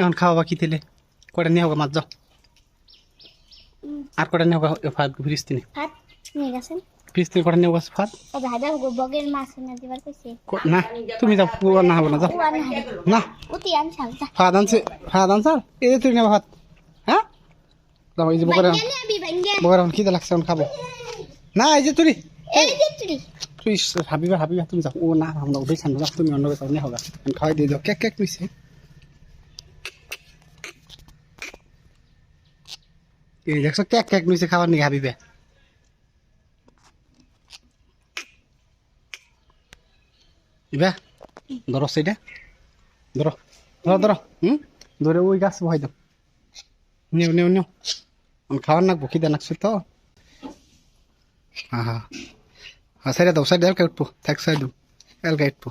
এখন খাওয়া বাকি তেলে কটা নিয়ে হোক মাছ যাও। আর কটা নিয়ে হোক ফাত ফ্রিজ তিনি ফ্রিজ তিনি কটা নিয়ে হোক না ক- তুমি যাও পুরো না হবে না যাও। না। ফাদ আনছে ফাদ আনছে এই যে নেবা ভাত। হ্যাঁ? যাও এই যে বকরে বকরে লাগছে এখন খাব। না এই যে তুই তুই হাবিবা হাবিবা তুমি যাও। ও না আমরা উঠে ছান তুমি অন্য কোথাও নিয়ে হোক খাওয়াই দিয়ে দাও কেক কেক নিছে। এই দেখছো কেক কেক নিছে খাবার নিয়ে হাবিবে ইবা ধরো সেইটা ধরো ধরো ধরো হুম ধরে ওই গাছ বহাই দাও নেও নেও নেও আমি খাওয়ার নাকবো খিদে নাকছে তো হ্যাঁ হ্যাঁ হ্যাঁ সাইডে দাও সাইডে এলকা উঠবো থাক সাইড এলকা উঠবো